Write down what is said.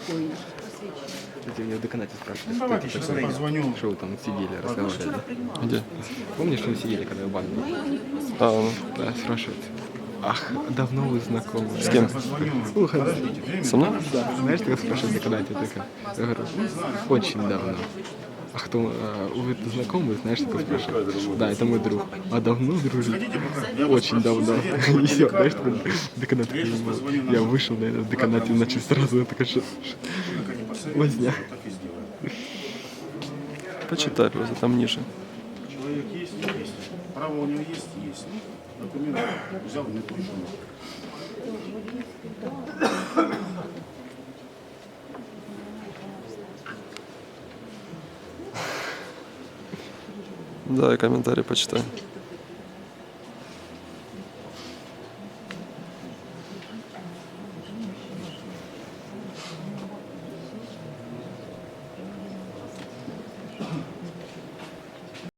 такое есть? Кстати, меня в деканате спрашивали, Ну, давайте это сейчас я позвоню. Что вы там сидели, разговаривали? Где? Помнишь, мы сидели, когда в банке? А, ну, Да, спрашивают. Ах, давно вы знакомы. с кем? Слухай, Со мной? да, знаешь, как спрашивают в деканате? такая? Я говорю, очень давно. Кто, а, вы знакомы, знаешь, такое спрашивают? Да, это мой друг. А давно дружили? Очень давно. И все, знаешь, такой деканат. такой, Я вышел, на этот деканат и начал сразу такая ш- ш- возня. Почитай просто, там ниже. Человек есть, есть. Право у него есть, есть. Ну, документы взял, не пришел. Да, и комментарии почитаю. Mm-hmm.